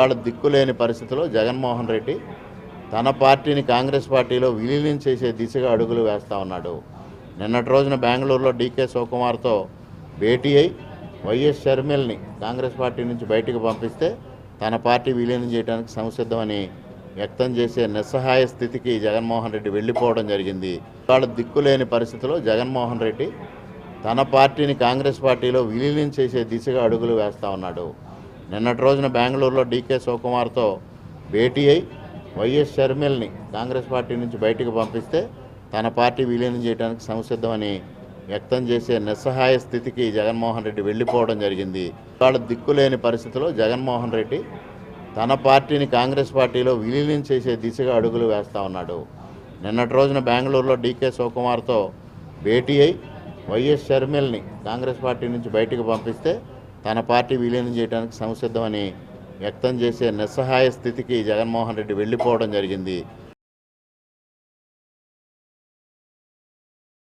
వాళ్ళ దిక్కులేని పరిస్థితిలో జగన్మోహన్ రెడ్డి తన పార్టీని కాంగ్రెస్ పార్టీలో విలీనం చేసే దిశగా అడుగులు వేస్తా ఉన్నాడు. నిన్నటి రోజున బెంగళూరులో డీకే శివకుమార్తో భేటీ అయి వైఎస్ షర్మిల్ని కాంగ్రెస్ పార్టీ నుంచి బయటకు పంపిస్తే తన పార్టీ విలీనం చేయడానికి సంసిద్ధమని వ్యక్తం చేసే నిస్సహాయ స్థితికి జగన్మోహన్ రెడ్డి వెళ్ళిపోవడం జరిగింది. వాళ్ళ దిక్కులేని పరిస్థితిలో జగన్మోహన్ రెడ్డి తన పార్టీని కాంగ్రెస్ పార్టీలో విలీనం చేసే దిశగా అడుగులు వేస్తా ఉన్నాడు. నిన్నటి రోజున బెంగళూరులో డీకే శివకుమార్తో భేటీ అయి వైఎస్ షర్మిల్ని కాంగ్రెస్ పార్టీ నుంచి బయటకు పంపిస్తే తన పార్టీ విలీనం చేయడానికి సంసిద్ధమని వ్యక్తం చేసే నిస్సహాయ స్థితికి జగన్మోహన్ రెడ్డి వెళ్ళిపోవడం జరిగింది. వాళ్ళ దిక్కులేని పరిస్థితిలో జగన్మోహన్ రెడ్డి తన పార్టీని కాంగ్రెస్ పార్టీలో విలీనం చేసే దిశగా అడుగులు వేస్తా ఉన్నాడు. నిన్నటి రోజున బెంగళూరులో డీకే శివకుమార్తో భేటీ అయి వైఎస్ షర్మిల్ని కాంగ్రెస్ పార్టీ నుంచి బయటకు పంపిస్తే తన పార్టీ విలీనం చేయడానికి సంసిద్ధమని వ్యక్తం చేసే నిస్సహాయ స్థితికి జగన్మోహన్ రెడ్డి వెళ్ళిపోవడం జరిగింది.